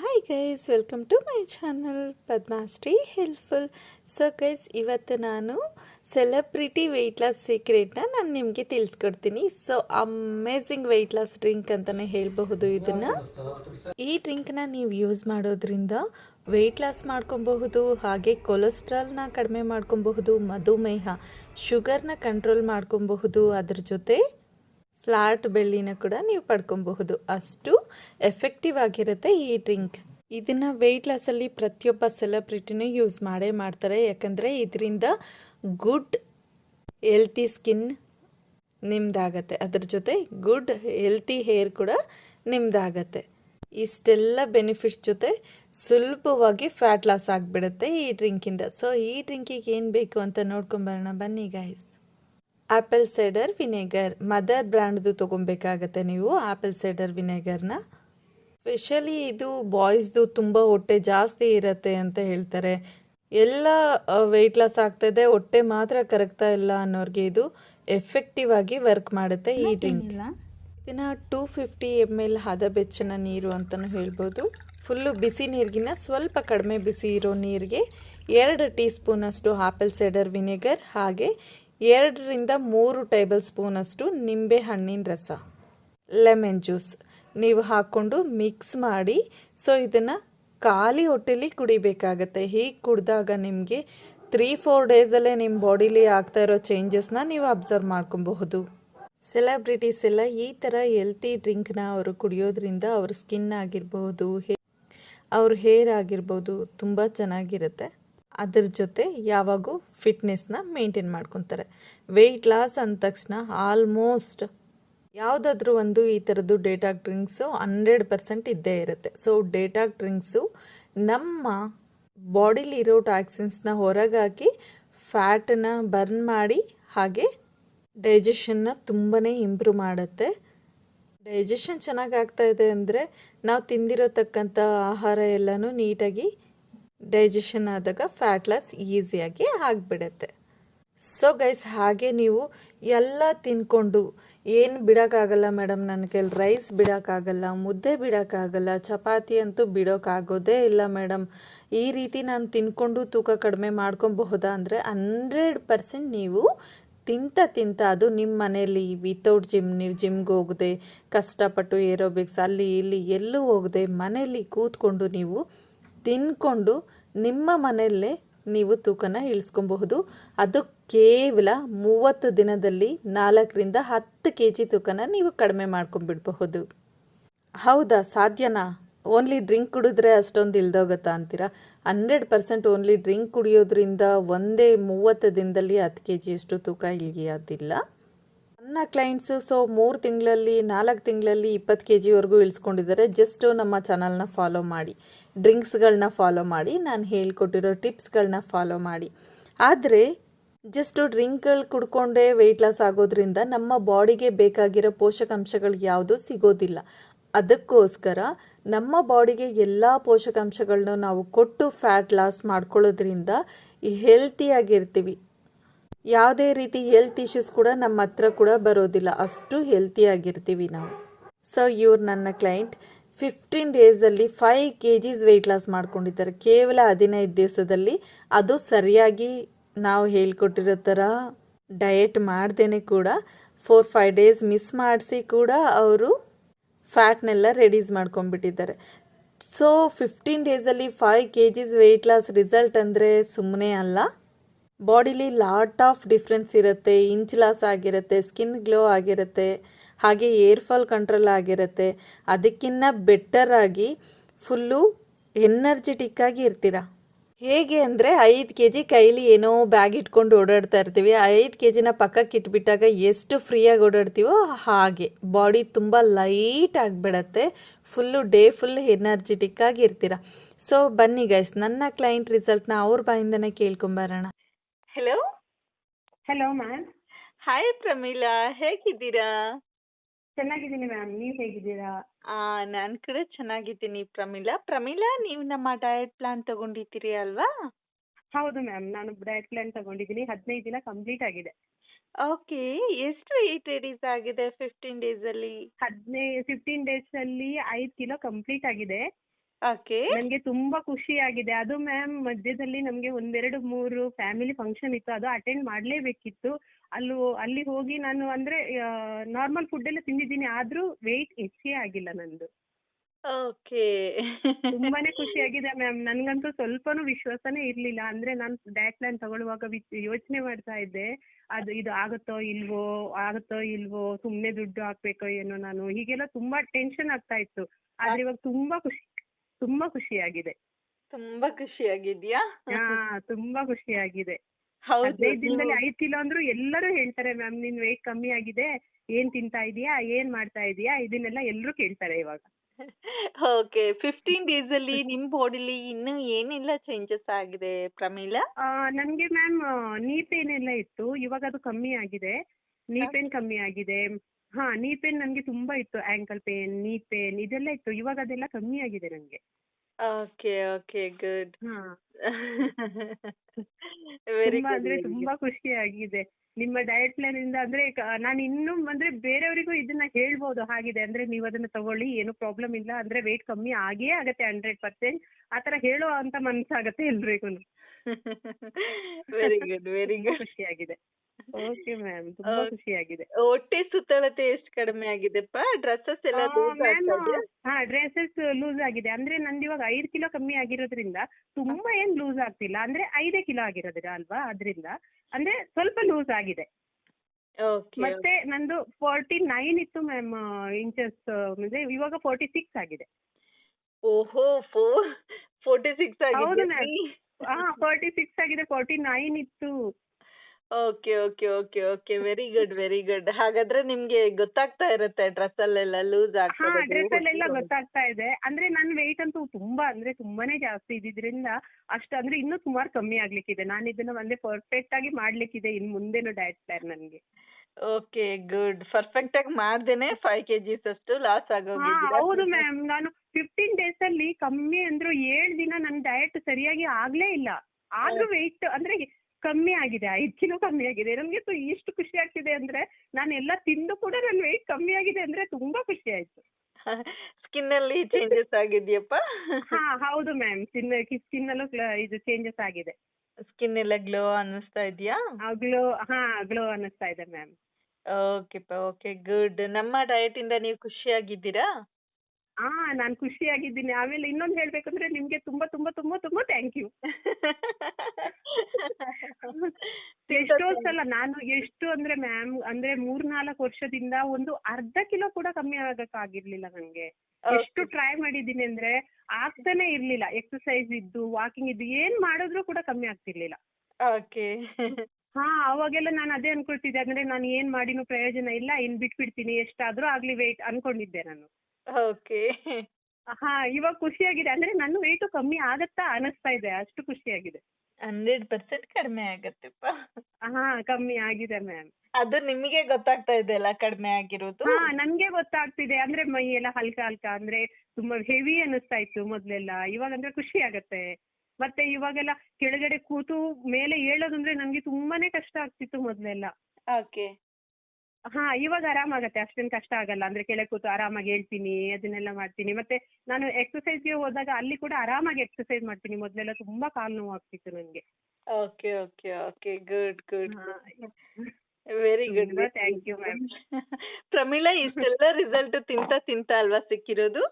Hi guys welcome to my channel Padmashree helpful so guys ಇವತ್ತು ನಾನು celebrity weight loss ಸೀಕ್ರೆಟ್ನ ನಾನು ನಿಮಗೆ ತಿಳಿಸ್ಕೊಡ್ತೀನಿ. So amazing weight loss drink ಅಂತಲೇ ಹೇಳಬಹುದು ಇದನ್ನು. ಈ ಡ್ರಿಂಕ್ನ ನೀವು ಯೂಸ್ ಮಾಡೋದ್ರಿಂದ ವೆಯ್ಟ್ ಲಾಸ್ ಮಾಡ್ಕೊಬಹುದು, ಹಾಗೆ ಕೊಲೆಸ್ಟ್ರಾಲ್ನ ಕಡಿಮೆ ಮಾಡ್ಕೊಬಹುದು, ಮಧುಮೇಹ ಶುಗರ್ನ ಕಂಟ್ರೋಲ್ ಮಾಡ್ಕೊಬಹುದು, ಅದ್ರ ಜೊತೆ ಫ್ಲಾಟ್ ಬೆಳ್ಳಿನ ಕೂಡ ನೀವು ಪಡ್ಕೊಬಹುದು. ಅಷ್ಟು ಎಫೆಕ್ಟಿವ್ ಆಗಿರುತ್ತೆ ಈ ಡ್ರಿಂಕ್ ಇದನ್ನು ವೆಯ್ಟ್ ಲಾಸಲ್ಲಿ ಪ್ರತಿಯೊಬ್ಬ ಸೆಲೆಬ್ರಿಟಿನೂ ಯೂಸ್ ಮಾಡೇ ಮಾಡ್ತಾರೆ. ಯಾಕಂದರೆ ಇದರಿಂದ ಗುಡ್ ಹೆಲ್ತಿ ಸ್ಕಿನ್ ನಿಮ್ದಾಗತ್ತೆ. ಅದ್ರ ಜೊತೆ ಗುಡ್ ಹೆಲ್ತಿ ಹೇರ್ ಕೂಡ ನಿಮ್ಮದಾಗತ್ತೆ ಇಷ್ಟೆಲ್ಲ ಬೆನಿಫಿಟ್ಸ್ ಜೊತೆ ಸುಲಭವಾಗಿ ಫ್ಯಾಟ್ ಲಾಸ್ ಆಗಿಬಿಡುತ್ತೆ ಈ ಡ್ರಿಂಕಿಂದ ಸೊ ಈ ಡ್ರಿಂಕಿಗೆ ಏನು ಬೇಕು ಅಂತ ನೋಡ್ಕೊಂಬರೋಣ ಬನ್ನಿ guys apple cider vinegar. Mother ಬ್ರ್ಯಾಂಡ್ದು ತೊಗೊಬೇಕಾಗತ್ತೆ ನೀವು ಆ್ಯಪಲ್ ಸೈಡರ್ ವಿನೆಗರ್ನ. ಸ್ಪೆಷಲಿ ಇದು ಬಾಯ್ಸ್ದು ತುಂಬ ಹೊಟ್ಟೆ ಜಾಸ್ತಿ ಇರುತ್ತೆ ಅಂತ ಹೇಳ್ತಾರೆ. ಎಲ್ಲ ವೆಯ್ಟ್ ಲಾಸ್ ಆಗ್ತದೆ ಹೊಟ್ಟೆ ಮಾತ್ರ ಕರಗ್ತಾ ಇಲ್ಲ ಅನ್ನೋರಿಗೆ ಇದು ಎಫೆಕ್ಟಿವ್ ಆಗಿ ವರ್ಕ್ ಮಾಡುತ್ತೆ ಈ ಡ್ರಿಂಕ್ ಇದನ್ನ ಟೂ ಫಿಫ್ಟಿ ಎಂ ಎಲ್ ಹದ ಬೆಚ್ಚನ ನೀರು ಅಂತಲೂ ಹೇಳ್ಬೋದು. ಫುಲ್ಲು ಬಿಸಿ ನೀರಿಗಿನ ಸ್ವಲ್ಪ ಕಡಿಮೆ ಬಿಸಿ ಇರೋ ನೀರಿಗೆ ಎರಡು ಟೀ ಸ್ಪೂನಷ್ಟು ಆಪಲ್ ಸೈಡರ್ ವಿನೆಗರ್ ಹಾಗೆ ಎರಡರಿಂದ ಮೂರು ಟೇಬಲ್ ಸ್ಪೂನಷ್ಟು ನಿಂಬೆ ಹಣ್ಣಿನ ರಸ, ಲೆಮನ್ ಜ್ಯೂಸ್ ನೀವು ಹಾಕ್ಕೊಂಡು ಮಿಕ್ಸ್ ಮಾಡಿ, ಸೊ ಇದನ್ನು ಖಾಲಿ ಹೊಟ್ಟೆಲಿ ಕುಡಿಬೇಕಾಗತ್ತೆ. ಹೀಗೆ ಕುಡಿದಾಗ ನಿಮಗೆ ತ್ರೀ ಫೋರ್ ಡೇಸಲ್ಲೇ ನಿಮ್ಮ ಬಾಡಿಲಿ ಆಗ್ತಾ ಇರೋ ಚೇಂಜಸ್ನ ನೀವು ಅಬ್ಸರ್ವ್ ಮಾಡ್ಕೊಬಹುದು. ಸೆಲೆಬ್ರಿಟೀಸ್ ಎಲ್ಲ ಈ ಥರ ಹೆಲ್ತಿ ಡ್ರಿಂಕ್ನ ಅವರು ಕುಡಿಯೋದ್ರಿಂದ ಅವ್ರ ಸ್ಕಿನ್ ಆಗಿರ್ಬೋದು ಹೇ ಅವ್ರ ಹೇರ್ ಆಗಿರ್ಬೋದು, ತುಂಬ ಚೆನ್ನಾಗಿರುತ್ತೆ. ಅದ್ರ ಜೊತೆ ಯಾವಾಗೂ ಫಿಟ್ನೆಸ್ನ ಮೇಂಟೈನ್ ಮಾಡ್ಕೊತಾರೆ. ವೆಯ್ಟ್ ಲಾಸ್ ಅಂದ ತಕ್ಷಣ ಆಲ್ಮೋಸ್ಟ್ ಯಾವುದಾದ್ರೂ ಒಂದು ಈ ಥರದ್ದು ಡೇಟಾ ಡ್ರಿಂಕ್ಸು ಹಂಡ್ರೆಡ್ ಪರ್ಸೆಂಟ್ ಇದ್ದೇ ಇರುತ್ತೆ. ಸೊ ಡೇಟಾ ಡ್ರಿಂಕ್ಸು ನಮ್ಮ ಬಾಡಿಲಿರೋ ಟ್ಯಾಕ್ಸಿನ್ಸ್ನ ಹೊರಗಾಕಿ ಫ್ಯಾಟನ್ನ ಬರ್ನ್ ಮಾಡಿ ಹಾಗೆ ಡೈಜೆಷನ್ನ ತುಂಬಾ ಇಂಪ್ರೂವ್ ಮಾಡುತ್ತೆ. ಡೈಜೆಷನ್ ಚೆನ್ನಾಗಿ ಆಗ್ತಾ ಇದೆ ಅಂದರೆ ನಾವು ತಿಂದಿರತಕ್ಕಂಥ ಆಹಾರ ಎಲ್ಲನೂ ನೀಟಾಗಿ ಡೈಜೆಷನ್ ಆದಾಗ ಫ್ಯಾಟ್ ಲಾಸ್ ಈಸಿಯಾಗಿ ಆಗಿಬಿಡತ್ತೆ. ಸೊ ಗೈಸ್ ಹಾಗೆ ನೀವು ಎಲ್ಲ ತಿನ್ಕೊಂಡು ಏನು ಬಿಡೋಕ್ಕಾಗಲ್ಲ ಮೇಡಮ್ ನನ್ನ ಕೈಲಿ ರೈಸ್ ಬಿಡೋಕ್ಕಾಗಲ್ಲ, ಮುದ್ದೆ ಬಿಡೋಕ್ಕಾಗಲ್ಲ, ಚಪಾತಿ ಅಂತೂ ಬಿಡೋಕ್ಕಾಗೋದೇ ಇಲ್ಲ ಮೇಡಮ್ ಈ ರೀತಿ ನಾನು ತಿನ್ಕೊಂಡು ತೂಕ ಕಡಿಮೆ ಮಾಡ್ಕೊಬಹುದಾ ಅಂದರೆ ಹಂಡ್ರೆಡ್ ಪರ್ಸೆಂಟ್ ನೀವು ತಿಂತ ತಿಂತ ಅದು ನಿಮ್ಮ ಮನೆಯಲ್ಲಿ ವಿತೌಟ್ ಜಿಮ್ ನೀವು ಜಿಮ್ಗೆ ಹೋಗದೆ, ಕಷ್ಟಪಟ್ಟು ಏರೋಬಿಕ್ಸ್ ಅಲ್ಲಿ, ಇಲ್ಲಿ ಎಲ್ಲೂ ಹೋಗದೆ ಮನೆಯಲ್ಲಿ ಕೂತ್ಕೊಂಡು ನೀವು ತಿನ್ಕೊಂಡು ನಿಮ್ಮ ಮನೆಯಲ್ಲೇ ನೀವು ತೂಕನ ಇಳಿಸ್ಕೊಬಹುದು. ಅದು ಕೇವಲ ಮೂವತ್ತು ದಿನದಲ್ಲಿ ನಾಲ್ಕರಿಂದ ಹತ್ತು ಕೆ ಜಿ ತೂಕನ ನೀವು ಕಡಿಮೆ ಮಾಡ್ಕೊಂಡ್ಬಿಡ್ಬಹುದು. ಹೌದಾ ಸಾಧ್ಯನಾ? ಓನ್ಲಿ ಡ್ರಿಂಕ್ ಕುಡಿದ್ರೆ ಅಷ್ಟೊಂದು ಇಳ್ದೋಗುತ್ತಾ ಅಂತೀರಾ? ಹಂಡ್ರೆಡ್ ಪರ್ಸೆಂಟ್ ಓನ್ಲಿ ಡ್ರಿಂಕ್ ಕುಡಿಯೋದ್ರಿಂದ ಒಂದೇ ಮೂವತ್ತು ದಿನದಲ್ಲಿ ಹತ್ತು ಕೆ ಜಿಯಷ್ಟು ತೂಕ ಇಳಿಯೋದಿಲ್ಲ. ನನ್ನ ಕ್ಲೈಂಟ್ಸು ಸೊ ಮೂರು ತಿಂಗಳಲ್ಲಿ, ನಾಲ್ಕು ತಿಂಗಳಲ್ಲಿ ಇಪ್ಪತ್ತು ಕೆ ಜಿವರೆಗೂ ಇಳಿಸ್ಕೊಂಡಿದ್ದಾರೆ. ಜಸ್ಟು ನಮ್ಮ ಚಾನಲ್ನ ಫಾಲೋ ಮಾಡಿ. ಡ್ರಿಂಕ್ಸ್ಗಳನ್ನ ಫಾಲೋ ಮಾಡಿ. ನಾನು ಹೇಳ್ಕೊಟ್ಟಿರೋ ಟಿಪ್ಸ್ಗಳನ್ನ ಫಾಲೋ ಮಾಡಿ. ಆದರೆ ಜಸ್ಟು ಡ್ರಿಂಕ್ಗಳು ಕುಡ್ಕೊಂಡೇ ವೆಯ್ಟ್ ಲಾಸ್ ಆಗೋದ್ರಿಂದ ನಮ್ಮ ಬಾಡಿಗೆ ಬೇಕಾಗಿರೋ ಪೋಷಕಾಂಶಗಳು ಯಾವುದೂ ಸಿಗೋದಿಲ್ಲ. ಅದಕ್ಕೋಸ್ಕರ ನಮ್ಮ ಬಾಡಿಗೆ ಎಲ್ಲ ಪೋಷಕಾಂಶಗಳನ್ನೂ ನಾವು ಕೊಟ್ಟು ಫ್ಯಾಟ್ ಲಾಸ್ ಮಾಡ್ಕೊಳ್ಳೋದ್ರಿಂದ ಹೆಲ್ತಿಯಾಗಿರ್ತೀವಿ ಯಾವುದೇ ರೀತಿ ಹೆಲ್ತ್ ಇಶ್ಯೂಸ್ ಕೂಡ ನಮ್ಮ ಹತ್ರ ಕೂಡ ಬರೋದಿಲ್ಲ. ಅಷ್ಟು ಹೆಲ್ತಿಯಾಗಿರ್ತೀವಿ ನಾವು. ಸೊ ಇವ್ರು ನನ್ನ ಕ್ಲೈಂಟ್ ಫಿಫ್ಟೀನ್ ಡೇಸಲ್ಲಿ five K Gs weight loss ಮಾಡ್ಕೊಂಡಿದ್ದಾರೆ. ಕೇವಲ ಹದಿನೈದು ದಿವಸದಲ್ಲಿ. ಅದು ಸರಿಯಾಗಿ ನಾವು ಹೇಳ್ಕೊಟ್ಟಿರೋ ಥರ ಡಯೆಟ್ ಮಾಡ್ದೇ ಕೂಡ ಫೋರ್ ಫೈವ್ ಡೇಸ್ ಮಿಸ್ ಮಾಡಿಸಿ ಕೂಡ ಅವರು ಫ್ಯಾಟ್ನೆಲ್ಲ ರೆಡ್ಯೂಸ್ ಮಾಡ್ಕೊಂಡ್ಬಿಟ್ಟಿದ್ದಾರೆ. ಸೊ ಫಿಫ್ಟೀನ್ ಡೇಸಲ್ಲಿ five K Gs weight loss result ಅಂದರೆ ಸುಮ್ಮನೆ ಅಲ್ಲ. ಬಾಡಿಲಿ ಲಾಟ್ ಆಫ್ ಡಿಫ್ರೆನ್ಸ್ ಇರುತ್ತೆ, ಇಂಚ್ ಲಾಸ್ ಆಗಿರುತ್ತೆ, ಸ್ಕಿನ್ ಗ್ಲೋ ಆಗಿರುತ್ತೆ, ಹಾಗೆ ಏರ್ ಫಾಲ್ ಕಂಟ್ರೋಲ್ ಆಗಿರುತ್ತೆ. ಅದಕ್ಕಿಂತ ಬೆಟರ್ ಆಗಿ ಫುಲ್ಲು ಎನರ್ಜೆಟಿಕ್ ಆಗಿ ಇರ್ತೀರ? ಹೇಗೆ ಅಂದರೆ ಐದು ಕೆ ಜಿ ಕೈಲಿ ಏನೋ ಬ್ಯಾಗ್ ಇಟ್ಕೊಂಡು ಓಡಾಡ್ತಾ ಇರ್ತೀವಿ. ಐದು ಕೆ ಜಿನ ಪಕ್ಕಕ್ಕೆ ಇಟ್ಬಿಟ್ಟಾಗ ಎಷ್ಟು ಫ್ರೀಯಾಗಿ ಓಡಾಡ್ತೀವೋ ಹಾಗೆ. ಬಾಡಿ ತುಂಬ ಲೈಟ್ ಆಗಿಬಿಡತ್ತೆ. ಫುಲ್ಲು ಡೇ ಫುಲ್ ಎನರ್ಜೆಟಿಕ್ ಆಗಿ ಇರ್ತೀರ. ಸೊ ಬನ್ನಿ ಗೈಸ್ ನನ್ನ ಕ್ಲೈಂಟ್ ರಿಸಲ್ಟ್ನ ಅವ್ರ ಬಾಯಿಂದನೇ ಕೇಳ್ಕೊಂಬರೋಣ. Hello hello ma'am hi Pramila ಹೇಗಿದ್ದೀರಾ? ಚೆನ್ನಾಗಿದ್ದೀನಿ ಮ್ಯಾಮ್ ನೀವು ಹೇಗಿದ್ದೀರಾ? ಆ ನಾನು ಕೂಡ ಚೆನ್ನಾಗಿದ್ದೀನಿ ಪ್ರಮೀಳಾ ಪ್ರಮೀಳಾ ನೀವು ನಮ್ಮ ಡಯಟ್ ಪ್ಲಾನ್ ತಗೊಂಡಿದ್ದೀರಿ ಅಲ್ವಾ? ಹೌದು ಮ್ಯಾಮ್ ನಾನು ಡಯಟ್ ಪ್ಲಾನ್ ತಗೊಂಡಿದ್ದೀನಿ. ಹದಿನೈದು ದಿನ ಕಂಪ್ಲೀಟ್ ಆಗಿದೆ. ಓಕೆ ಎಷ್ಟು ಏಟ್ ಡೇಸ್ ಆಗಿದೆ ಫಿಫ್ಟೀನ್ ಡೇಸಲ್ಲಿ ಹದಿನೈದು ಫಿಫ್ಟೀನ್ ಡೇಸಲ್ಲಿ ಐದು ಕಿಲೋ ಕಂಪ್ಲೀಟ್ ಆಗಿದೆ. ಓಕೆ ನನ್ಗೆ ತುಂಬಾ ಖುಷಿ ಆಗಿದೆ. ಅದು ಮ್ಯಾಮ್ ಮಧ್ಯದಲ್ಲಿ ನಮ್ಗೆ ಒಂದೆರಡು ಮೂರು ಫ್ಯಾಮಿಲಿ ಫಂಕ್ಷನ್ ಇತ್ತು. ಅದು ಅಟೆಂಡ್ ಮಾಡ್ಲೇಬೇಕಿತ್ತು. ಅಲ್ಲೂ ಅಲ್ಲಿ ಹೋಗಿ ನಾನು ಅಂದ್ರೆ ನಾರ್ಮಲ್ ಫುಡ್ ಎಲ್ಲ ತಿಂದಿದ್ದೀನಿ. ಆದ್ರೂ ವೆಯ್ಟ್ ಹೆಚ್ಚೇ ಆಗಿಲ್ಲ ನಂದು. ಓಕೆ ತುಂಬಾನೇ ಖುಷಿ ಆಗಿದೆ ಮ್ಯಾಮ್ ನನ್ಗಂತೂ ಸ್ವಲ್ಪನೂ ವಿಶ್ವಾಸನೇ ಇರ್ಲಿಲ್ಲ. ಅಂದ್ರೆ ನಾನು ಡಯಟ್ ಪ್ಲಾನ್ ತಗೊಳ್ಳುವಾಗ ಯೋಚನೆ ಮಾಡ್ತಾ ಇದ್ದೆ. ಅದು ಇದು ಆಗುತ್ತೋ ಇಲ್ವೋ ಆಗುತ್ತೋ ಇಲ್ವೋ ಸುಮ್ನೆ ದುಡ್ಡು ಹಾಕ್ಬೇಕೋ ಏನೋ ನಾನು. ಹೀಗೆಲ್ಲ ತುಂಬಾ ಟೆನ್ಷನ್ ಆಗ್ತಾ ಇತ್ತು. ಆದ್ರೆ ಇವಾಗ ತುಂಬಾ ಖುಷಿ ತುಂಬಾ ಖುಷಿಯಾಗಿದೆ. ತುಂಬಾ ಖುಷಿಯಾಗಿದ್ಯಾ? ಹಾ ತುಂಬಾ ಖುಷಿ ಆಗಿದೆ ಹೌದು ಹದಿನೈದು ದಿನದಲ್ಲಿ ಐದು ಕಿಲೋ ಅಂದ್ರೂ ಎಲ್ಲರೂ ಹೇಳ್ತಾರೆ ಮ್ಯಾಮ್ ನಿನ್ ವೇಟ್ ಕಮ್ಮಿ ಆಗಿದೆ ಏನ್ ತಿಂತಾ ಇದೀಯಾ ಏನ್ ಮಾಡ್ತಾ ಇದೀಯಾ ಇದನ್ನೆಲ್ಲ ಎಲ್ಲರೂ ಕೇಳ್ತಾರೆ ಇವಾಗ. ಓಕೆ ಫಿಫ್ಟೀನ್ ಡೇಸ್ ಅಲ್ಲಿ ನಿಮ್ ಬಾಡಿಲಿ ಇನ್ನು ಏನೆಲ್ಲ ಚೇಂಜಸ್ ಆಗಿದೆ ಪ್ರಮೀಳಾ? ನನ್ಗೆ ಮ್ಯಾಮ್ ನೀ ಪೇನ್ ಎಲ್ಲ ಇತ್ತು ಇವಾಗ ಅದು ಕಮ್ಮಿ ಆಗಿದೆ. ನೀ ಪೇನ್ ಕಮ್ಮಿ ಆಗಿದೆ. ಹಾ ನೀ ಪೇನ್ ನನ್ಗೆ ತುಂಬಾ ಇತ್ತು ಆಂಕಲ್ ಪೇನ್ ನೀ ಪೇನ್ ಇದೆಲ್ಲ ಇತ್ತು. ಇವಾಗ ಅದೆಲ್ಲ ಕಮ್ಮಿ ಆಗಿದೆ ನನ್ಗೆ. ಓಕೆ ಓಕೆ ಗುಡ್ ವೆರಿ ತುಂಬಾ ಅಂದ್ರೆ ತುಂಬಾ ಖುಷಿ ಆಗಿದೆ. ನಿಮ್ಮ ಡಯಟ್ ಪ್ಲಾನ್ ಇಂದ ಅಂದ್ರೆ ಕ- ನಾನು ಇನ್ನೂ ಅಂದ್ರೆ ಬೇರೆಯವರಿಗೂ ಇದನ್ನ ಹೇಳ್ಬೋದು ಹಾಗಿದೆ. ಅಂದ್ರೆ ನೀವು ಅದನ್ನ ತಗೊಳ್ಳಿ ಏನು ಪ್ರಾಬ್ಲಮ್ ಇಲ್ಲ. ಅಂದ್ರೆ ವೆಯ್ಟ್ ಕಮ್ಮಿ ಆಗೇ ಆಗತ್ತೆ ಹಂಡ್ರೆಡ್ ಪರ್ಸೆಂಟ್ ಆತರ ಹೇಳೋ ಅಂತ ಮನ್ಸಾಗತ್ತೆ ಎಲ್ರಿಗೂ ವೆರಿ ಗುಡ್ ವೆರಿ ಗುಡ್ ಖುಷಿ ಆಗಿದೆ ಓಕೆ ಮ್ಯಾಮ್ ತುಂಬಾ ಖುಷಿಯಾಗಿದೆ. ಹೊಟ್ಟೆ ಸುತ್ತಳತೆ ಎಷ್ಟು ಕಡಿಮೆ ಆಗಿದೆಪ್ಪ? ಡ್ರೆಸ್ಸಸ್ ಎಲ್ಲ ಹಾ ಡ್ರೆಸ್ಸಸ್ ಲೂಸ್ ಆಗಿದೆ. ಅಂದ್ರೆ ನಂದು ಇವಾಗ ಐದು ಕಿಲೋ ಕಮ್ಮಿ ಆಗಿರೋದ್ರಿಂದ ತುಂಬಾ ಏನ್ ಲೂಸ್ ಆಗ್ತಿಲ್ಲ. ಅಂದ್ರೆ ಐದೇ ಕಿಲೋ ಆಗಿರೋದಿಲ್ಲ ಅಲ್ವಾ? ಅದ್ರಿಂದ ಅಂದ್ರೆ ಸ್ವಲ್ಪ ಲೂಸ್ ಆಗಿದೆ. ಮತ್ತೆ ನಂದು ಫೋರ್ಟಿ ನೈನ್ ಇತ್ತು ಮ್ಯಾಮ್ ಇಂಚಸ್ ಅಂದ್ರೆ ಇವಾಗ ಫೋರ್ಟಿ ಸಿಕ್ಸ್ ಆಗಿದೆ. ಓಹೋ ಫೋರ್ ಫೋರ್ಟಿ ಸಿಕ್ಸ್ ಆಗಿದೆ. ಹಾ ಫೋರ್ಟಿ ಸಿಕ್ಸ್ ಆಗಿದೆ ಫೋರ್ಟಿ ನೈನ್ ಇತ್ತು. Okay okay okay okay very good very good ಹಾಗಾದ್ರೆ ನಿಮ್ಗೆ ಗೊತ್ತಾಗ್ತಾ ಇರುತ್ತೆ ಡ್ರೆಸ್ ಅಲ್ಲೆಲ್ಲ ಲೂಸ್ ಹಾ ಡ್ರೆಸ್ ಅಲ್ಲೆಲ್ಲ ಗೊತ್ತಾಗ್ತಾ ಇದೆ. ಅಂದ್ರೆ ನನ್ ವೆಯ್ಟ್ ಅಂತೂ ತುಂಬಾ ಅಂದ್ರೆ ತುಂಬಾನೇ ಜಾಸ್ತಿ ಇದ್ದಿದ್ರಿಂದ ಅಷ್ಟು ಅಂದ್ರೆ ಇನ್ನೂ ಸುಮಾರು ಕಮ್ಮಿ ಆಗ್ಲಿಕ್ಕಿದೆ. ನಾನು ಇದನ್ನ ಒಂದೇ ಪರ್ಫೆಕ್ಟ್ ಆಗಿ ಮಾಡ್ಲಿಕ್ಕಿದೆ ಇನ್ ಮುಂದೆನೂ ಡಯಟ್ ಪ್ಲಾನ್ ನನ್ಗೆ. ಓಕೆ ಗುಡ್ ಪರ್ಫೆಕ್ಟ್ ಆಗಿ ಮಾಡ್ದೇನೆ ಫೈವ್ ಕೆಜಿಸ್ ಅಷ್ಟು ಲಾಸ್ ಹಾ ಆಗೋಗಿದ್ದೀರಾ? ಹೌದು ಮ್ಯಾಮ್ ನಾನು ಫಿಫ್ಟೀನ್ ಡೇಸ್ ಅಲ್ಲಿ ಕಮ್ಮಿ ಅಂದ್ರು ಏಳು ದಿನ ನನ್ ಡಯಟ್ ಸರಿಯಾಗಿ ಆಗ್ಲೇ ಇಲ್ಲ. ಆದ್ರೂ ವೆಯ್ಟ್ ಅಂದ್ರೆ ಕಮ್ಮಿ ಆಗಿದೆ ಐದ್ ಕಿಲೋ ಕಮ್ಮಿ ಆಗಿದೆ. ನನ್ಗೆ ತು- ಎಷ್ಟು ಖುಷಿ ಆಗ್ತಿದೆ ಅಂದ್ರೆ ನಾನು ಎಲ್ಲ ತಿಂದು ಕೂಡ ನನ್ನ ವೆಯ್ಟ್ ಕಮ್ಮಿ ಆಗಿದೆ ಅಂದ್ರೆ ತುಂಬಾ ಖುಷಿ ಆಯ್ತು. ಸ್ಕಿನ್ ಅಲ್ಲಿ ಚೇಂಜಸ್ ಆಗಿದ್ಯಪ್ಪ? ಹಾ ಹೌದು ಮ್ಯಾಮ್ ಸ್ಕಿನ್ ಸ್ಕಿನ್ ಅಲ್ಲೂ ಇದು ಚೇಂಜಸ್ ಆಗಿದೆ. ಸ್ಕಿನ್ ಎಲ್ಲ ಗ್ಲೋ ಅನ್ನಿಸ್ತಾ ಇದೆಯಾ? ಗ್ಲೋ ಹಾ ಗ್ಲೋ ಅನ್ನಿಸ್ತಾ ಇದೆ ಮ್ಯಾಮ್. Okay okay good. ನಮ್ಮ ಡಯಟ್ ಇಂದ ನೀವು ಖುಷಿಯಾಗಿದ್ದೀರಾ? ಹಾ ನಾನು ಖುಷಿಯಾಗಿದ್ದೀನಿ. ಆಮೇಲೆ ಇನ್ನೊಂದು ಹೇಳ್ಬೇಕಂದ್ರೆ ನಿಮ್ಗೆ ತುಂಬಾ ತುಂಬಾ ತುಂಬಾ ತುಂಬಾ ಥ್ಯಾಂಕ್ ಯು ಎಷ್ಟೋ ಸಲ ನಾನು ಎಷ್ಟು ಅಂದ್ರೆ ಮ್ಯಾಮ್ ಅಂದ್ರೆ ಮೂರ್ನಾಲ್ಕು ವರ್ಷದಿಂದ ಒಂದು ಅರ್ಧ ಕಿಲೋ ಕೂಡ ಕಮ್ಮಿ ಆಗಕ್ ಆಗಿರ್ಲಿಲ್ಲ ನಂಗೆ. ಎಷ್ಟು ಟ್ರೈ ಮಾಡಿದೀನಿ ಅಂದ್ರೆ ಆಗ್ತಾನೆ ಇರ್ಲಿಲ್ಲ. ಎಕ್ಸಸೈಸ್ ಇದ್ದು ವಾಕಿಂಗ್ ಇದ್ದು ಏನ್ ಮಾಡಿದ್ರು ಕೂಡ ಕಮ್ಮಿ ಆಗ್ತಿರ್ಲಿಲ್ಲ. ಓಕೆ ಹಾ ಅವಾಗೆಲ್ಲ ನಾನು ಅದೇ ಅನ್ಕೊಳ್ತಿದ್ದೆ. ಅಂದ್ರೆ ನಾನು ಏನ್ ಮಾಡಿನೂ ಪ್ರಯೋಜನ ಇಲ್ಲ. ಇನ್ ಬಿಟ್ಬಿಡ್ತೀನಿ. ಎಷ್ಟಾದ್ರೂ ಆಗ್ಲಿ ವೆಯ್ಟ್ ಅನ್ಕೊಂಡಿದ್ದೆ ನಾನು. ಓಕೆ. ಹಾ ಇವಾಗ ಖುಷಿಯಾಗಿದೆ. ಅಂದ್ರೆ ನನ್ನ ವೆಯ್ಟು ಕಮ್ಮಿ ಆಗತ್ತಾ ಅನಿಸ್ತಾ ಇದೆ. ಅಷ್ಟು ಖುಷಿಯಾಗಿದೆ. ಹಂಡ್ರೆಡ್ ಪರ್ಸೆಂಟ್ ಕಡಿಮೆ ಆಗತ್ತೆಪ್ಪ. ಹಾ ಕಮ್ಮಿ ಆಗಿದೆ ಮ್ಯಾಮ್ ಅದು ನಿಮಗೆ ಗೊತ್ತಾಗ್ತಾ ಇದೆ ಅಲ್ಲ ಕಡಿಮೆ ಆಗಿರೋದು? ಹಾ ನನ್ಗೆ ಗೊತ್ತಾಗ್ತಿದೆ. ಅಂದ್ರೆ ಮೈ ಎಲ್ಲ ಹಲ್ಕ ಹಲ್ಕ ಅಂದ್ರೆ ತುಂಬಾ ಹೆವಿ ಅನಿಸ್ತಾ ಇತ್ತು ಮೊದ್ಲೆಲ್ಲ. ಇವಾಗ ಅಂದ್ರೆ ಖುಷಿ ಆಗತ್ತೆ. ಮತ್ತೆ ಇವಾಗೆಲ್ಲ ಕೆಳಗಡೆ ಕೂತು ಮೇಲೆ ಏಳೋದಂದ್ರೆ ನನ್ಗೆ ತುಂಬಾನೇ ಕಷ್ಟ ಆಗ್ತಿತ್ತು ಮೊದ್ಲೆಲ್ಲ. ಓಕೆ. ಹಾ ಇವಾಗ ಆರಾಮಾಗತ್ತೆ. ಅಷ್ಟೇನ್ ಕಷ್ಟ ಆಗಲ್ಲ. ಅಂದ್ರೆ ಕೆಳಗೆ ಕೂತು ಆರಾಮಾಗಿ ಹೇಳ್ತೀನಿ ಅದನ್ನೆಲ್ಲ ಮಾಡ್ತೀನಿ. ಮತ್ತೆ ನಾನು ಎಕ್ಸರ್ಸೈಸ್ಗೆ ಹೋದಾಗ ಅಲ್ಲಿ ಕೂಡ ಆರಾಮಾಗಿ ಎಕ್ಸಸೈಜ್ ಮಾಡ್ತೀನಿ. ಮೊದ್ಲೆಲ್ಲ ತುಂಬಾ ಕಾಲು ನೋವು ಆಗ್ತಿತ್ತು ನನ್ಗೆ okay okay okay good good. Very good thank thank you, ma'am. Pramila ಇಷ್ಟೆಲ್ಲ ರಿಸಲ್ಟ್ ತಿಂತಾ ತಿಂತಾ ಅಲ್ವಾ ಸಿಕ್ಕಿರೋದು?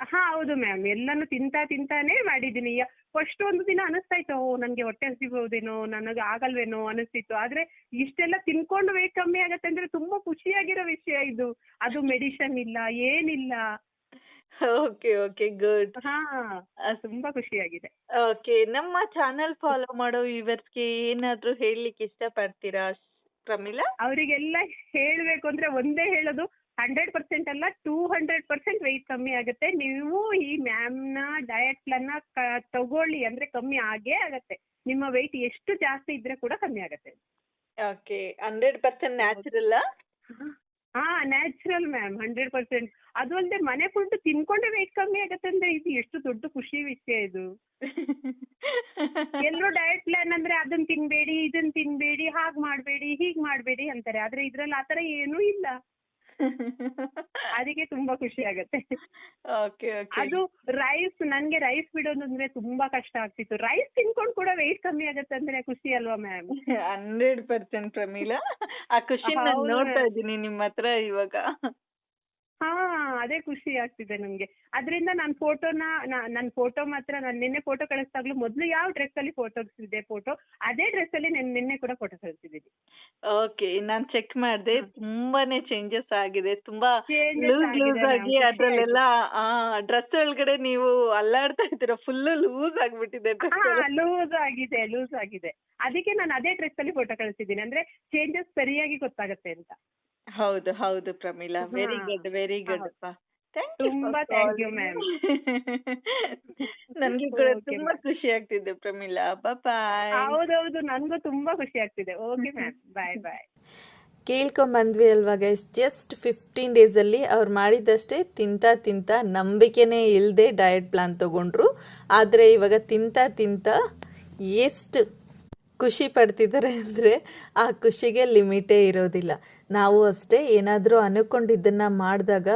ಹಾ ಹೌದು ಮ್ಯಾಮ್ ಎಲ್ಲಾನು ತಿಂತಾ ತಿಂತಾನೆ ಮಾಡಿದೀನಿ ಫಸ್ಟ್ ಒಂದು ದಿನ ಅನಿಸ್ತಾ ಇತ್ತು ಓ ನನ್ಗೆ ಹೊಟ್ಟೆ ಹಸಿಬೋದೇನೋ ನನಗೆ ಆಗಲ್ವೇನೋ ಅನಿಸ್ತಿತ್ತು. ಆದ್ರೆ ಇಷ್ಟೆಲ್ಲ ತಿನ್ಕೊಂಡು ವೇಟ್ ಕಮ್ಮಿ ಆಗತ್ತೆ ಅಂದ್ರೆ ತುಂಬಾ ಖುಷಿಯಾಗಿರೋ ವಿಷಯ ಇದು. ಅದು ಮೆಡಿಷನ್ ಇಲ್ಲ ಏನಿಲ್ಲ. ಓಕೆ ಓಕೆ ಗುಡ್ ಹಾ ತುಂಬಾ ಖುಷಿಯಾಗಿದೆ. ಓಕೆ ನಮ್ಮ ಚಾನೆಲ್ ಫಾಲೋ ಮಾಡೋ ವ್ಯೂವರ್ಸ್ಗೆ ಏನಾದ್ರೂ ಹೇಳಲಿಕ್ಕೆ ಇಷ್ಟಪಡ್ತೀರಾ ಪ್ರಮೀಳಾ? ಅವರಿಗೆಲ್ಲ ಹೇಳ್ಬೇಕು ಅಂದ್ರೆ ಒಂದೇ ಹೇಳೋದು ಹಂಡ್ರೆಡ್ ಪರ್ಸೆಂಟ್ ಅಲ್ಲ ಟೂ ಹಂಡ್ರೆಡ್ ಪರ್ಸೆಂಟ್ ವೆಯ್ಟ್ ಕಮ್ಮಿ ಆಗುತ್ತೆ. ನೀವು ಈ ಮ್ಯಾಮ್ನ ಡಯಟ್ ಪ್ಲಾನ್ನ ತಗೊಳ್ಳಿ ಅಂದ್ರೆ ಕಮ್ಮಿ ಆಗೇ ಆಗತ್ತೆ. ನಿಮ್ಮ ವೆಯ್ಟ್ ಎಷ್ಟು ಜಾಸ್ತಿ ಇದ್ರೆ ಕೂಡ ಕಮ್ಮಿ ಆಗತ್ತೆ. ಓಕೆ ಹಂಡ್ರೆಡ್ ಪರ್ಸೆಂಟ್ ನ್ಯಾಚುರಲ್ ಹಾ ನ್ಯಾಚುರಲ್ ಮ್ಯಾಮ್ ಹಂಡ್ರೆಡ್ ಪರ್ಸೆಂಟ್. ಅದು ಅಲ್ಲದೆ ಮನೆ ಫುಡ್ ತಿನ್ಕೊಂಡೆ ವೆಯ್ಟ್ ಕಮ್ಮಿ ಆಗತ್ತೆ ಅಂದ್ರೆ ಇದು ಎಷ್ಟು ದೊಡ್ಡ ಖುಷಿ ವಿಷಯ ಇದು. ಎಲ್ಲರೂ ಡಯಟ್ ಪ್ಲಾನ್ ಅಂದ್ರೆ ಅದನ್ನ ತಿನ್ಬೇಡಿ ಇದನ್ನ ತಿನ್ಬೇಡಿ ಹಾಗ್ ಮಾಡ್ಬೇಡಿ ಹೀಗ್ ಮಾಡ್ಬೇಡಿ ಅಂತಾರೆ. ಆದ್ರೆ ಇದ್ರಲ್ಲಿ ಆತರ ಏನೂ ಇಲ್ಲ. ಅದಕ್ಕೆ ತುಂಬಾ ಖುಷಿ ಆಗತ್ತೆ. ಓಕೆ ಅದು ರೈಸ್ ನನ್ಗೆ ರೈಸ್ ಬಿಡೋದು ಅಂದ್ರೆ ತುಂಬಾ ಕಷ್ಟ ಆಗ್ತಿತ್ತು. ರೈಸ್ ತಿನ್ಕೊಂಡು ಕೂಡ ವೆಯ್ಟ್ ಕಮ್ಮಿ ಆಗತ್ತೆ ಅಂದ್ರೆ ಖುಷಿ ಅಲ್ವಾ ಮ್ಯಾಮ್ ಹಂಡ್ರೆಡ್ ಪರ್ಸೆಂಟ್ ಪ್ರಮೀಳಾ. ಆ ಖುಷಿ ನಾನು ನೋಡ್ತಾ. ಇದ್ದೀನಿ ನಿಮ್ಮ ಹತ್ರ ಇವಾಗ. ಹಾ ಅದೇ ಖುಷಿ ಆಗ್ತಿದೆ ನನಗೆ ಅದರಿಂದ ನಾನು ಫೋಟೋನ ನನ್ನ ಫೋಟೋ ಮಾತ್ರ ನಾನು ನಿನ್ನೆ ಫೋಟೋ ಕಳಿಸ್ದಾಗ್ಲೂ ಮೊದಲು ಯಾವ ಡ್ರೆಸ್ ಅಲ್ಲಿ ಫೋಟೋ ಇದೆ ಫೋಟೋ ಅದೇ ಡ್ರೆಸ್ ಅಲ್ಲಿ ನಾನು ನಿನ್ನೆ ಕೂಡ ಫೋಟೋ ಕಳಿಸಿದ್ದೀನಿ ಓಕೆ ನಾನ್ ಚೆಕ್ ಮಾಡಿದೆ. ತುಂಬಾನೇ ಚೇಂಜಸ್ ಆಗಿದೆ. ತುಂಬಾ ಲೂಸ್ ಆಗಿದೆ ಲೂಸ್ ಆಗಿ ಅದ್ರಲ್ಲೆಲ್ಲ ಡ್ರೆಸ್ ಒಳಗಡೆ ನೀವು ಅಲ್ಲಾಡ್ತಾ ಇದ್ದೀರಾ? ಫುಲ್ ಲೂಸ್ ಆಗ್ಬಿಟ್ಟಿದೆ ಲೂಸ್ ಆಗಿದೆ ಲೂಸ್ ಆಗಿದೆ. ಅದಕ್ಕೆ ನಾನು ಅದೇ ಡ್ರೆಸ್ ಅಲ್ಲಿ ಫೋಟೋ ಕಳಿಸಿದ್ದೀನಿ. ಅಂದ್ರೆ ಚೇಂಜಸ್ ಸರಿಯಾಗಿ ಗೊತ್ತಾಗುತ್ತೆ ಅಂತ. ಹೌದು ಹೌದು Pramila. Very. Good very good. ಅಪ್ಪ. ಥ್ಯಾಂಕ್ ತುಂಬಾ thank ಯು ಮ್ಯಾಮ್ ನನ್ಗೆ ಕೂಡ ತುಂಬಾ. ಖುಷಿ ಆಗ್ತಿದೆ ಪ್ರಮೀಳಾ. ಬಾಯ್ ಹೌದೌದು ನನ್ಗೂ ತುಂಬಾ ಖುಷಿ ಆಗ್ತಿದೆ. ಓಕೆ ಮ್ಯಾಮ್ ಬಾಯ್ ಬಾಯ್ ಕೇಳ್ಕೊಂಬಂದ್ವಿ ಅಲ್ವಾ ಗೈಸ್ ಜಸ್ಟ್ ಫಿಫ್ಟೀನ್ ಡೇಸಲ್ಲಿ ಅವ್ರು ಮಾಡಿದ್ದಷ್ಟೇ ತಿಂತ ತಿಂತ ನಂಬಿಕೆನೇ ಇಲ್ಲದೆ ಡಯಟ್ ಪ್ಲಾನ್ ತಗೊಂಡ್ರು. ಆದರೆ ಇವಾಗ ತಿಂತ ತಿಂತ ಎಷ್ಟು ಖುಷಿ ಪಡ್ತಿದ್ದಾರೆ ಅಂದರೆ ಆ ಖುಷಿಗೆ ಲಿಮಿಟೇ ಇರೋದಿಲ್ಲ. ನಾವು ಅಷ್ಟೇ ಏನಾದರೂ ಅನ್ಕೊಂಡಿದ್ದನ್ನು ಮಾಡಿದಾಗ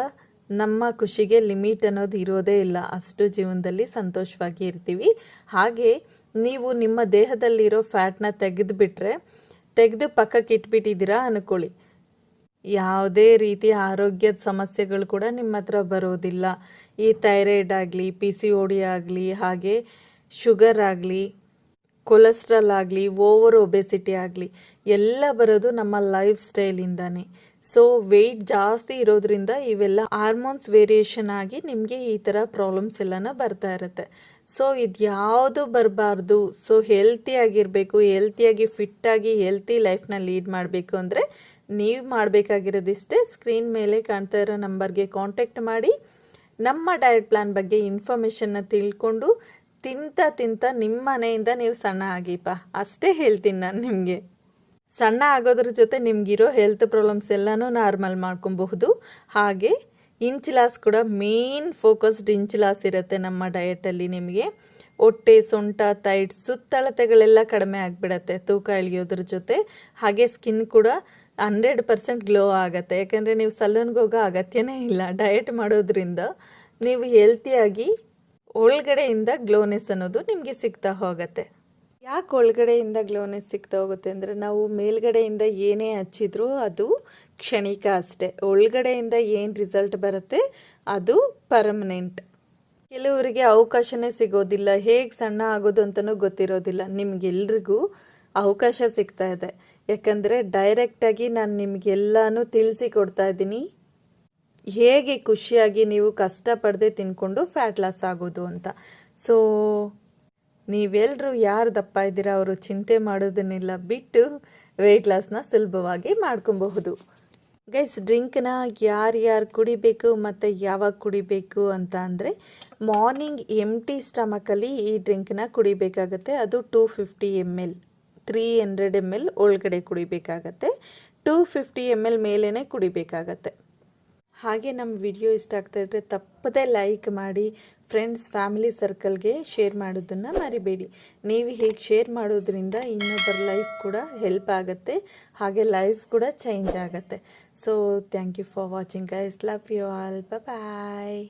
ನಮ್ಮ ಖುಷಿಗೆ ಲಿಮಿಟ್ ಅನ್ನೋದು ಇರೋದೇ ಇಲ್ಲ. ಅಷ್ಟು ಜೀವನದಲ್ಲಿ ಸಂತೋಷವಾಗಿ ಇರ್ತೀವಿ. ಹಾಗೆ ನೀವು ನಿಮ್ಮ ದೇಹದಲ್ಲಿರೋ ಫ್ಯಾಟ್ನ ತೆಗೆದುಬಿಟ್ರೆ, ತೆಗೆದು ಪಕ್ಕಕ್ಕೆ ಇಟ್ಬಿಟ್ಟಿದ್ದೀರಾ ಅನ್ಕೊಳ್ಳಿ. ಯಾವುದೇ ರೀತಿ ಆರೋಗ್ಯದ ಸಮಸ್ಯೆಗಳು ಕೂಡ ನಿಮ್ಮ ಹತ್ರ ಬರೋದಿಲ್ಲ. ಈ ಥೈರಾಯ್ಡ್ ಆಗಲಿ ಪಿ ಸಿ ಓ ಡಿ ಆಗಲಿ, ಹಾಗೆ ಶುಗರ್ ಆಗಲಿ ಕೊಲೆಸ್ಟ್ರಾಲ್ ಆಗಲಿ, ಓವರ್ ಒಬೆಸಿಟಿ ಆಗಲಿ, ಎಲ್ಲ ಬರೋದು ನಮ್ಮ ಲೈಫ್ ಸ್ಟೈಲಿಂದಾನೆ. ಸೊ, ವೆಯ್ಟ್ ಜಾಸ್ತಿ ಇರೋದ್ರಿಂದ ಇವೆಲ್ಲ ಹಾರ್ಮೋನ್ಸ್ ವೇರಿಯೇಷನ್ ಆಗಿ ನಿಮಗೆ ಈ ಥರ ಪ್ರಾಬ್ಲಮ್ಸ್ ಎಲ್ಲನ ಬರ್ತಾ ಇರುತ್ತೆ. ಸೊ, ಇದು ಯಾವುದು ಬರಬಾರ್ದು? ಸೊ ಹೆಲ್ತಿಯಾಗಿರಬೇಕು ಹೆಲ್ತಿಯಾಗಿ ಫಿಟ್ಟಾಗಿ ಹೆಲ್ತಿ ಲೈಫ್ನ ಲೀಡ್ ಮಾಡಬೇಕು ಅಂದರೆ ನೀವು ಮಾಡಬೇಕಾಗಿರೋದಿಷ್ಟೇ ಸ್ಕ್ರೀನ್ ಮೇಲೆ ಕಾಣ್ತಾ ಇರೋ ನಂಬರ್ಗೆ ಕಾಂಟ್ಯಾಕ್ಟ್ ಮಾಡಿ. ನಮ್ಮ ಡಯಟ್ ಪ್ಲ್ಯಾನ್ ಬಗ್ಗೆ ಇನ್ಫಾರ್ಮೇಷನ್ನ ತಿಳ್ಕೊಂಡು ತಿಂತ ತಿಂತ ನಿಮ್ಮ ಮನೆಯಿಂದ ನೀವು ಸಣ್ಣ ಆಗಿಪ್ಪ. ಅಷ್ಟೇ ಹೇಳ್ತೀನಿ ನಾನು ನಿಮಗೆ. ಸಣ್ಣ ಆಗೋದ್ರ ಜೊತೆ ನಿಮಗಿರೋ ಹೆಲ್ತ್ ಪ್ರಾಬ್ಲಮ್ಸ್ ಎಲ್ಲನೂ ನಾರ್ಮಲ್ ಮಾಡ್ಕೊಬಹುದು. ಹಾಗೆ ಇಂಚಿಲಾಸ್ ಕೂಡ ಮೇನ್ ಫೋಕಸ್ಡ್ ಇಂಚಿಲಾಸ್ ಇರುತ್ತೆ ನಮ್ಮ ಡಯಟಲ್ಲಿ ನಿಮಗೆ. ಹೊಟ್ಟೆ, ಸೊಂಟ ತೈಟ್ ಸುತ್ತಳತೆಗಳೆಲ್ಲ ಕಡಿಮೆ ಆಗಿಬಿಡತ್ತೆ ತೂಕ ಇಳಿಯೋದ್ರ ಜೊತೆ. ಹಾಗೆ ಸ್ಕಿನ್ ಕೂಡ ಹಂಡ್ರೆಡ್ ಪರ್ಸೆಂಟ್ ಗ್ಲೋ ಆಗುತ್ತೆ. ಯಾಕೆಂದರೆ ನೀವು ಸಲೂನ್ಗೆ ಹೋಗೋ ಅಗತ್ಯನೇ ಇಲ್ಲ. ಡಯಟ್ ಮಾಡೋದ್ರಿಂದ ನೀವು ಹೆಲ್ತಿಯಾಗಿ ಒಳಗಡೆಯಿಂದ ಗ್ಲೋನೆಸ್ ಅನ್ನೋದು ನಿಮಗೆ ಸಿಗ್ತಾ ಹೋಗುತ್ತೆ. ಯಾಕೆ ಒಳಗಡೆಯಿಂದ ಗ್ಲೋನೆಸ್ ಸಿಗ್ತಾ ಹೋಗುತ್ತೆ ಅಂದರೆ ನಾವು ಮೇಲ್ಗಡೆಯಿಂದ ಏನೇ ಹಚ್ಚಿದ್ರೂ ಅದು ಕ್ಷಣಿಕ ಅಷ್ಟೇ. ಒಳಗಡೆಯಿಂದ ಏನು ರಿಸಲ್ಟ್ ಬರುತ್ತೆ ಅದು ಪರ್ಮನೆಂಟ್. ಕೆಲವರಿಗೆ ಅವಕಾಶನೇ ಸಿಗೋದಿಲ್ಲ. ಹೇಗೆ ಸಣ್ಣ ಆಗೋದು ಅಂತಲೂ ಗೊತ್ತಿರೋದಿಲ್ಲ. ನಿಮಗೆಲ್ರಿಗೂ ಅವಕಾಶ ಸಿಗ್ತಾ ಇದೆ. ಯಾಕಂದರೆ ಡೈರೆಕ್ಟಾಗಿ ನಾನು ನಿಮಗೆಲ್ಲನೂ ತಿಳಿಸಿ ಕೊಡ್ತಾ ಇದ್ದೀನಿ. ಹೇಗೆ ಖುಷಿಯಾಗಿ ನೀವು ಕಷ್ಟಪಡದೆ ತಿನ್ಕೊಂಡು ಫ್ಯಾಟ್ ಲಾಸ್ ಆಗೋದು ಅಂತ. ಸೊ ನೀವೆಲ್ಲರೂ ಯಾರು ದಪ್ಪ ಇದ್ದೀರಾ? ಅವರು ಚಿಂತೆ ಮಾಡೋದನ್ನೆಲ್ಲ ಬಿಟ್ಟು ವೆಯ್ಟ್ ಲಾಸ್ನ ಸುಲಭವಾಗಿ ಮಾಡ್ಕೊಬಹುದು. ಗೈಸ್ ಡ್ರಿಂಕ್ನ ಯಾರ್ಯಾರು ಕುಡಿಬೇಕು ಮತ್ತು ಯಾವಾಗ ಕುಡಿಬೇಕು ಅಂತ ಅಂದರೆ ಮಾರ್ನಿಂಗ್ ಎಂಟಿ ಸ್ಟಮಕಲ್ಲಿ ಈ ಡ್ರಿಂಕ್ನ ಕುಡಿಬೇಕಾಗತ್ತೆ. ಅದು two fifty M L three hundred M L ಒಳಗಡೆ ಕುಡಿಬೇಕಾಗತ್ತೆ. ಟೂ ಫಿಫ್ಟಿ ಎಂ ಎಲ್ ಮೇಲೇ ಕುಡಿಬೇಕಾಗತ್ತೆ. ಹಾಗೆ ನಮ್ಮ ವಿಡಿಯೋ ಇಷ್ಟ ಆಗ್ತಾ ಇದ್ದರೆ ತಪ್ಪದೇ ಲೈಕ್ ಮಾಡಿ ಫ್ರೆಂಡ್ಸ್ ಫ್ಯಾಮಿಲಿ ಸರ್ಕಲ್ಗೆ ಶೇರ್ ಮಾಡೋದನ್ನು ಮರಿಬೇಡಿ. ನೀವು ಹೀಗೆ ಶೇರ್ ಮಾಡೋದ್ರಿಂದ ಇನ್ನೊಬ್ಬರ ಲೈಫ್ ಕೂಡ ಹೆಲ್ಪ್ ಆಗುತ್ತೆ, ಹಾಗೆ ಲೈಫ್ ಕೂಡ ಚೇಂಜ್ ಆಗುತ್ತೆ. So thank you for watching guys love you all bye